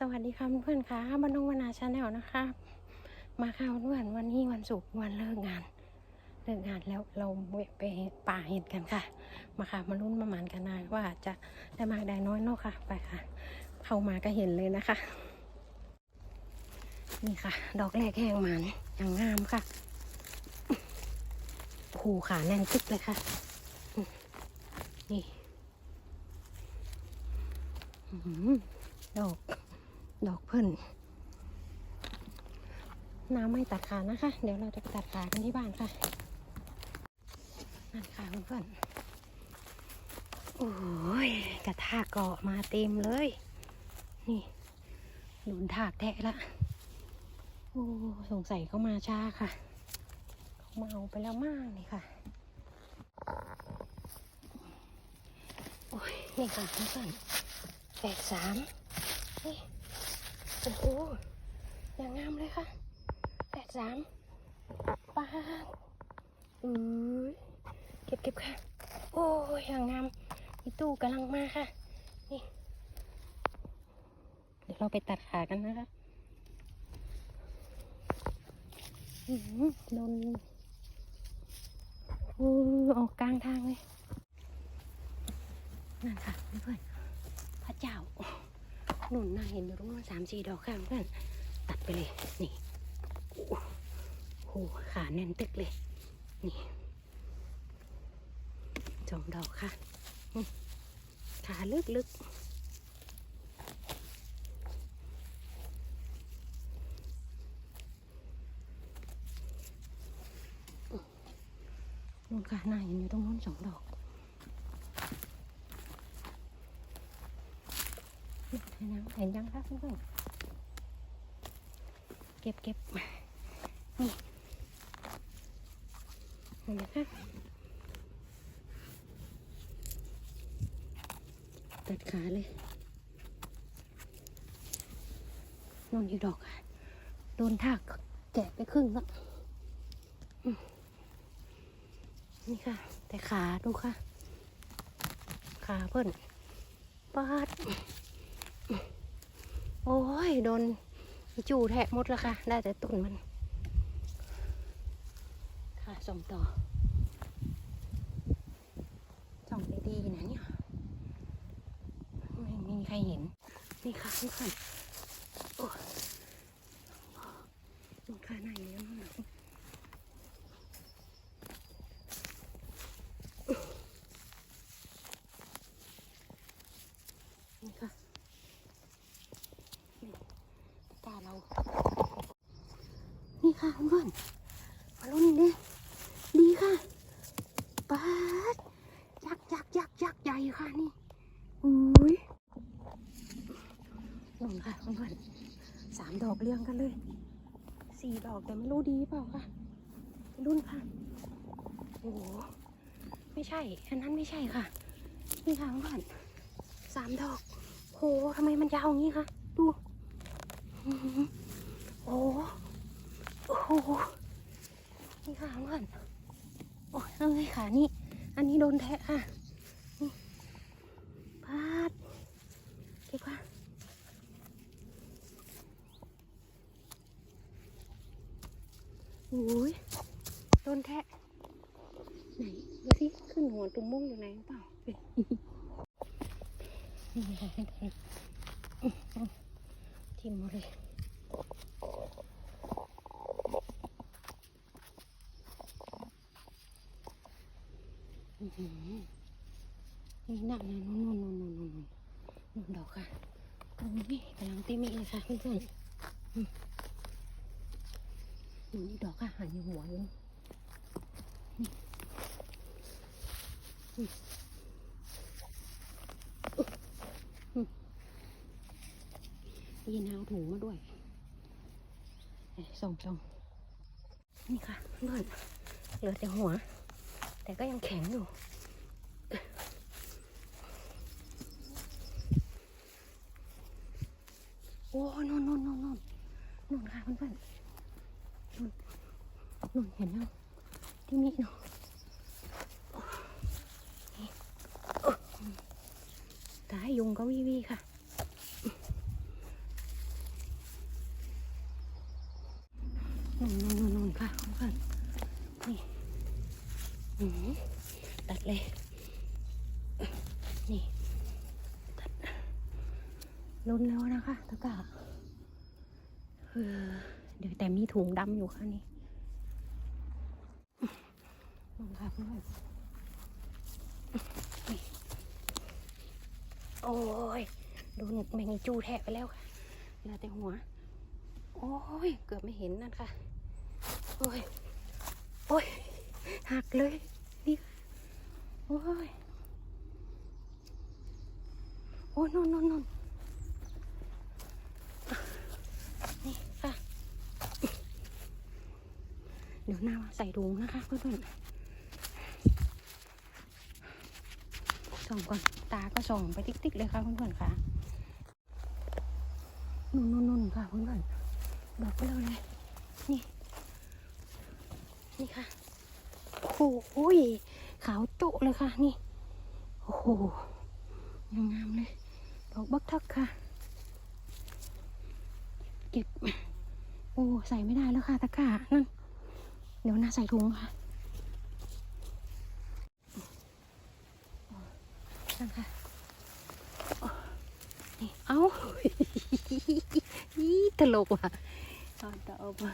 สวัสดีค่ะเพื่อนๆค่ะบ้านนงวนาชาแนลนะคะ มาค่ะเพื่อนวันนี้วันศุกร์วันเลิกงาน เลิกงานแล้วเราไปป่าเห็ดกันค่ะ มาค่ะมาลุ้นมาหมานกันนะว่าจะได้มากได้น้อยเนาะค่ะ ไปค่ะ เข้ามาก็เห็นเลยนะคะ นี่ค่ะ ดอกแรกแห้งหมันอย่างงามค่ะโอ้โหขาแน่นตึกเลยค่ะ นี่ อื้อหือดอก ดอกเพิ่นน้ำไม่ตัดขานะคะ เดี๋ยวเราจะไปตัดขากันที่บ้านค่ะนั่นค่ะเพื่อนๆโอ้ยกระทากเกาะมาเต็มเลย นี่หนุนถากแทะละโอ้สงสัยเขามาช้าค่ะเขามาเอาไปแล้วมากนี่ค่ะโอ้ยนี่ค่ะเพื่อนๆแปดสามนี่ โอ้โหอย่างงามเลยค่ะแปดสามป้าอือเก็บเก็บค่ะ โอ้ยอย่างงามมีตู้กำลังมาค่ะ นี่ เดี๋ยวเราไปตัดขากันนะคะอือหือโดนโอ้ออกกลางทางเลย นั่นค่ะเพื่อนพระเจ้า นุนน่าเห็นอยู่ตรงนู้นสามสี่ดอกค่ะเพื่อนตัดไปเลย นี่โอ้โหขาแน่นตึกเลย นี่สองดอกค่ะขาลึกลึกนู่นค่ะน่าเห็นอยู่ตรงนู้นสองดอก เห็น ยังเห็นยังคะเพื่อนๆเก็บเก็บนี่เห็นไหมคะตัดขาเลยนอนอยู่ดอกค่ะโดนทากแกะไปครึ่งแล้วนี่ค่ะ แต่ขาดูค่ะ ขาเพิ่นปาด โอ้ย โดนจู่แทะหมดแล้วค่ะ ได้แต่ต้นมัน ค่ะส่งต่อส่องดีๆนะเนี่ยไม่มีใครเห็น นี่ค่ะทุกคนโอ้ลงค่าไหนแล้วมันะนี่ค่ะ ตาเรา นี่ ค่ะเพื่อนๆมาลุ้นดิดีค่ะปาดยักษ์ยักษ์ยักษ์ยักษ์ใหญ่ค่ะนี่อุ้ยลงค่ะเพื่อนๆสามดอกเรียงกันเลยสี่ดอกแต่ไม่รู้ดีเปล่าค่ะรุ่นค่ะโอ้โหไม่ใช่อันนั้นไม่ใช่ค่ะนี่ค่ะเพื่อนสามดอกโหทำไมมันยาวอย่างนี้คะดูโอ้ หโอ้โหนี่ค่ะเพื่อนโอ้ยเอ้ยขานี่ อันนี้โดนแทะค่ะพาดเก็บค่ะโอ้ยโดนแทะ ไหนดูสิขึ้นหัวตุ้มมุ้งอยู่ไหนเปล่านี่ค่ะให้ดูอื้อหือทิ่มหมดเลย อื้อหือ นี่หนักนะนู่นนู่นนู่นนู่นนู่นนู่นดอกค่ะตรงนี้กำลังเต็มอีกเลยค่ะเพื่อนๆอืมนี่ดอกค่ะหันอยู่หัวอยู่นี่ยีนเอาถุงมาด้วยส่งส่งนี่ค่ะเพื่อนเหลือแต่หัว แต่ก็ยังแข็งอยู่ โอ้นนนนนนนนนค่ะเพื่อนๆนนนเห็นยังที่นี่เนาะตายยุงก็วิวีค่ะนนนนนค่ะเพื่อนนี่ ตัดเลย นี่ ตัดลุ้นแล้วนะคะตะกร้าเดี๋ยวแต่มีถุงดำอยู่ค่ะนี่นู่นค่ะเพื่อนโอ้ยโดนแมงจูแทะไปแล้วค่ะเหลือแต่หัว โอ้ย เกือบไม่เห็นนั่นค่ะ โอ้ย โอ้ย หักเลย นี่ โอ้ย โอ้ยนนนนนนนี่ค่ะ เดี๋ยวหน้าใส่ถุงนะคะเพื่อนๆส่องก่อน ตาก็ส่องไปติ๊กๆเลยค่ะเพื่อนๆค่ะนุ่นนุ่นค่ะเพื่อนๆดอกเบลอเลยนี่ นี่ค่ะ โอ้โหอุ้ยขาวโจะเลยค่ะนี่ โอ้โหยังงามเลยดอกบักทักค่ะ เก็บ โอ้ใส่ไม่ได้แล้วค่ะตะกร้านั่น เดี๋ยวน่าใส่ถุงค่ะนั่นค่ะนี่เอ้าอีตลกว่ะตอนต่อไป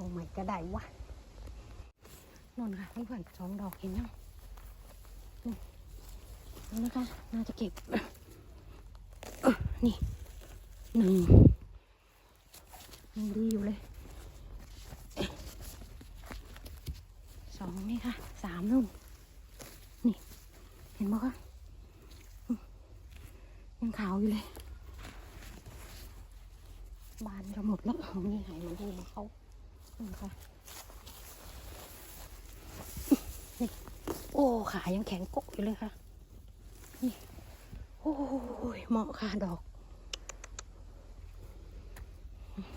โอ้ไม่ก็ได้วะนนค่ะเพื่อนๆสองดอกเห็นยังนี่นี่นะคะ น่าจะเก็บเออนี่หนึ่งยังดีอยู่เลยสองนี่ค่ะสามนุ่มนี่ เห็นไหมคะยังขาวอยู่เลย บานจะหมดแล้วของนี่หายมันดูมาเขา ค่ะโอ้ขายังแข็งโกะอยู่เลยค่ะนี่โอ้ยเหมาะค่ะดอก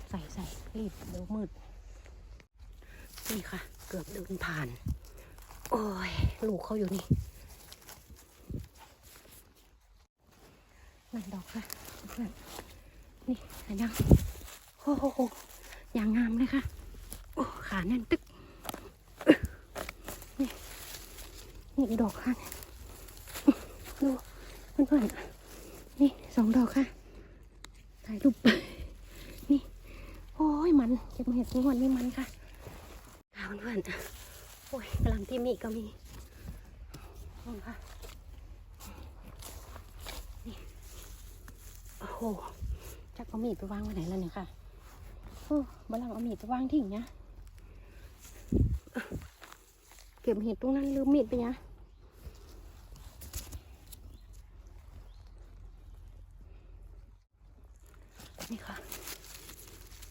ใส่ใส่รีบเดี๋ยวมืด นี่ค่ะ เกือบเดินผ่าน โอ้ย ลูกเขาอยู่นี่นั่นดอกค่ะเพื่อนนี่ยังโอ้โหอย่างงามเลยค่ะ โอ้ขาแน่นตึกนี่นี่ดอกค่ะดูเพื่อนๆนี่สองดอกค่ะถ่ายรูปนี่ โอ้ยมันเก็บเห็ดทุกวันนี่มันค่ะค่ะเพื่อนๆโอ้ยกำลังที่มีก็มีนี่ค่ะนี่โอ้โหจักเอามีดไปวางไว้ไหนแล้วเนี่ยค่ะโอ้บัลลังเอามีดไปวางทิ้งเนี่ย เก็บเห็ดตรงนั้นลืมมีดไปนี่ยนี่ค่ะ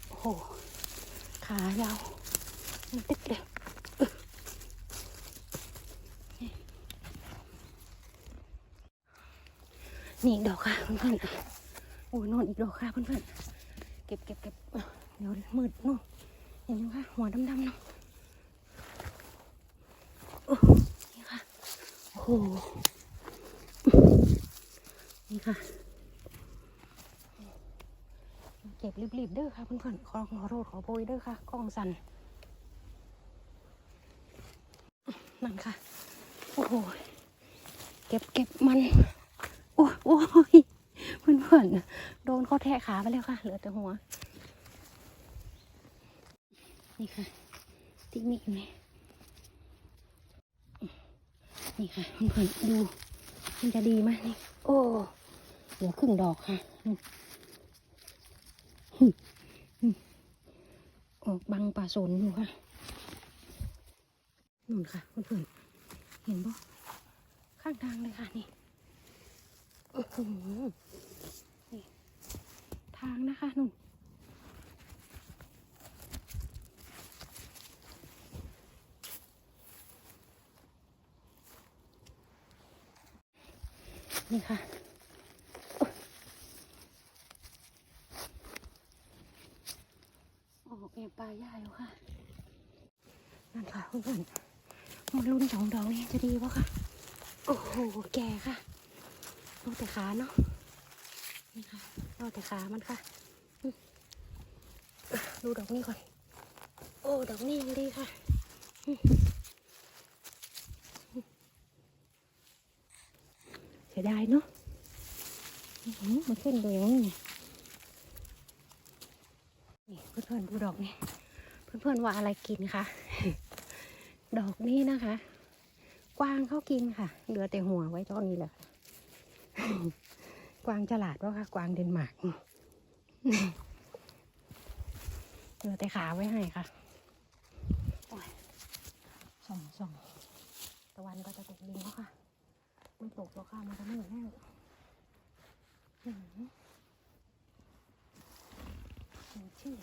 โอ้โห ขายาวมันตึกเลยนี่ดอกค่ะเพื่อนๆโอ้ยนอนอีกดอกค่ะเพื่อนๆเก็บเก็บเก็บเดี๋ยวมืดเนู่นเห็นไหมคะหัวดำๆเนาะโอ้นี่ค่ะ โอ้โห นี่ค่ะ เก็บรีบๆเด้อค่ะเพื่อนๆขอขอโทษขอโพยเด้อค่ะกล้องสั่นนั่นค่ะ โอ้โห เก็บเก็บมัน โอ้โอ้ยเพื่อนๆ โดนเขาแทะขาไปแล้วค่ะ เหลือแต่หัว นี่ค่ะ ติ๊กนิกไหม นี่ค่ะเพื่อนๆดูมันจะดีไหมนี่โอ้เหลือครึ่งดอกค่ะฮึออกบังป่าสนอยู่ค่ะนู่นค่ะเพื่อนเพื่อนๆเห็นปะข้างทางเลยค่ะนี่อื้อหือนี่ทางนะคะนุ่น นี่ค่ะอุ๊ยออกแอปลาย่าอยู่ค่ะ นั่นค่ะเพื่อนมันรุ่นสองดอกนี้จะดีปะคะโอ้โห แก่ค่ะเอแต่ขาเนาะ นี่ค่ะเอแต่ขามันค่ะ ดูดอกนี้ก่อน โอ้ ดอกนี้ยังดีค่ะ เสีย ดายเนาะมันขึ้นตัวอย่างนี้ไงนี่เพื่อนๆดูดอกนี้เพื่อนๆว่าอะไรกินคะดอกนี้นะคะ กวางเขากินค่ะ เหลือแต่หัวไว้ตอนนี้แหละกวางฉลาดว่าค่ะ กวางเดนมาร์กเหลือแต่ขาไว้ให้ค่ะส่องส่องตะวันก็จะตกดินแล้วค่ะ ตกหรอกค่ะมันจะไม่แห้งอื้อหืมชื่อ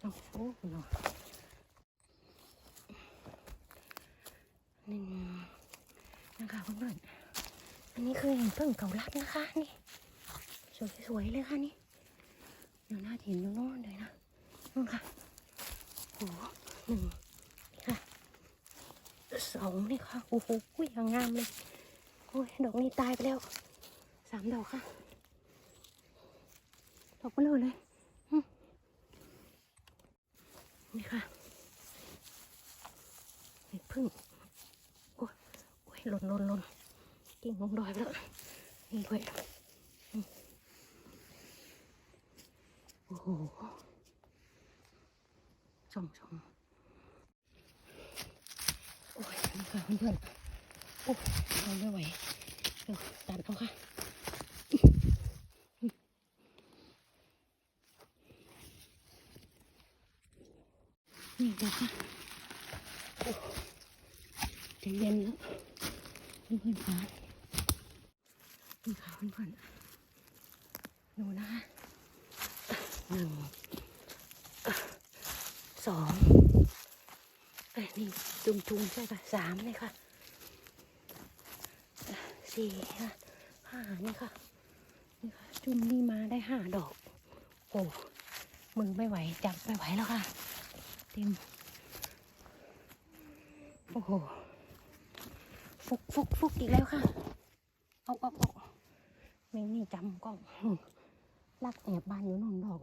โอ้โหเนาะนี่นะคะเพื่อนๆอันนี้คือเห็นเพิ่งเกาลัดนะคะนี่สวยๆเลยค่ะนี่เดี๋ยวหน้าเห็นอยู่โน่นเลยนะนู่นค่ะโอ้โหหนึ่งนี่ค่ะสองนี่ค่ะโอ้โหย่างงามเลย โอ้ยดอกนี้ตายไปแล้วสามดอกค่ะ ดอกเบลอเลยนี่ค่ะเห็ดพึ่งโอ้ยโอ้ยหล่นหล่นหล่นกิ่งลงดอยไปแล้วนี่ด้วยอืมโอ้โหส่องส่องโอ้ยนี่ค่ะเพื่อน โอ้เราไม่ไหวเดี๋ยวตัดเอาค่ะนี่เดี๋ยวค่ะโอ้ใจเย็นแล้วเพื่อนๆค่ะนี่ค่ะเพื่อนๆดูนะคะหนึ่งสองเอ้ยนี่จุ่มๆใช่ค่ะสามเลยค่ะ สี่ค่ะห้านี่ค่ะ นี่ค่ะ จุ่มนี่มาได้ห้าดอก โอ้ มือไม่ไหว จับไม่ไหวแล้วค่ะ เต็ม โอ้โห ฟุกฟุกฟุกอีกแล้วค่ะ เอาเอาเอาไม่นี่จำกล้องลักแอบบานอยู่นนดอก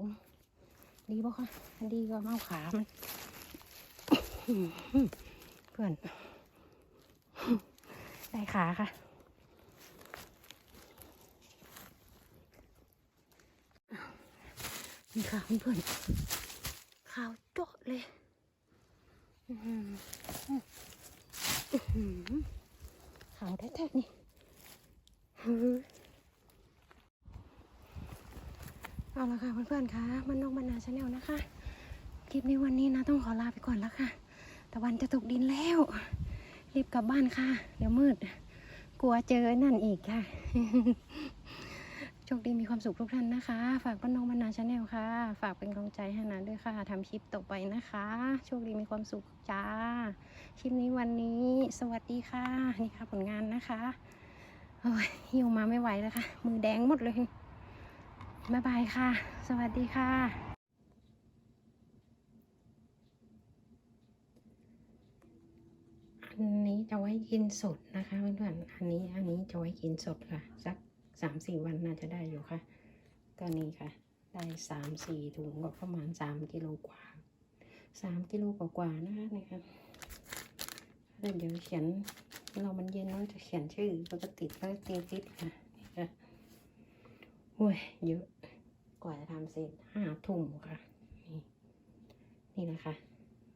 ดีป่ะคะดีก็เมาขามัน เพื่อน ได้ขาค่ะ นี่ค่ะเพื่อนขาวโจ๊ะเลยอือหือขาวแท้ๆนี่เอาละค่ะเพื่อนๆคะมันนกบรรณาชาแนลนะคะ คลิปในวันนี้นะต้องขอลาไปก่อนแล้วค่ะ ตะวันจะตกดินแล้ว รีบกลับบ้านค่ะ เดี๋ยวมืด กลัวเจอนั่นอีกค่ะ โชคดีมีความสุขทุกท่านนะคะ ฝากป้าน้องบรรณาชาแนลค่ะ ฝากเป็นกำลังใจให้นะด้วยค่ะทำคลิปต่อไปนะคะ โชคดีมีความสุขจ้า คลิปนี้วันนี้ สวัสดีค่ะ นี่ค่ะผลงานนะคะโอ้ยหิวมาไม่ไหวแล้วค่ะ มือแดงหมดเลยบ๊ายบายค่ะ สวัสดีค่ะ อันนี้จะไว้กินสดนะคะเพื่อนๆ อันนี้อันนี้จะไว้กินสดค่ะสัก สามสี่วันน่าจะได้อยู่ค่ะ ก็นี่ค่ะ ได้สามสี่ถุงก็ประมาณสามกิโลกว่าสามกิโลกว่าๆนะคะนี่ค่ะแล้วเดี๋ยวเขียนเรามันเย็นเราจะเขียนชื่อแล้วก็ติดแล้วก็ตีติดค่ะนี่ค่ะโอ้ยเยอะกว่าจะทำเสร็จห้าถุงค่ะ นี่ นี่นะคะ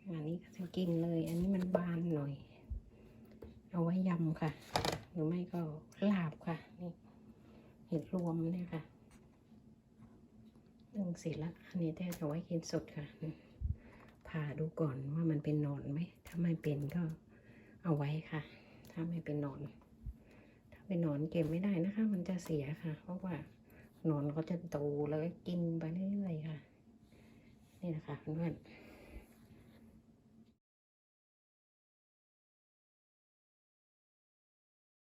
อันนี้ก็จะกินเลย อันนี้มันบานหน่อย เอาไว้ยำค่ะ หรือไม่ก็ลาบค่ะ นี่ ห็ดรวมเนี่ยค่ะนึ่งเสร็จแล้วอันนี้แต่จะไว้กินสดค่ะผ่าดูก่อนว่ามันเป็นหนอนไหมถ้าไม่เป็นก็เอาไว้ค่ะ ถ้าไม่เป็นหนอน ถ้าเป็นหนอนเก็บไม่ได้นะคะ มันจะเสียค่ะ เพราะว่าหนอนเขาจะโตแล้วก็กินไปเรื่อยๆค่ะ นี่นะคะเพื่อนๆ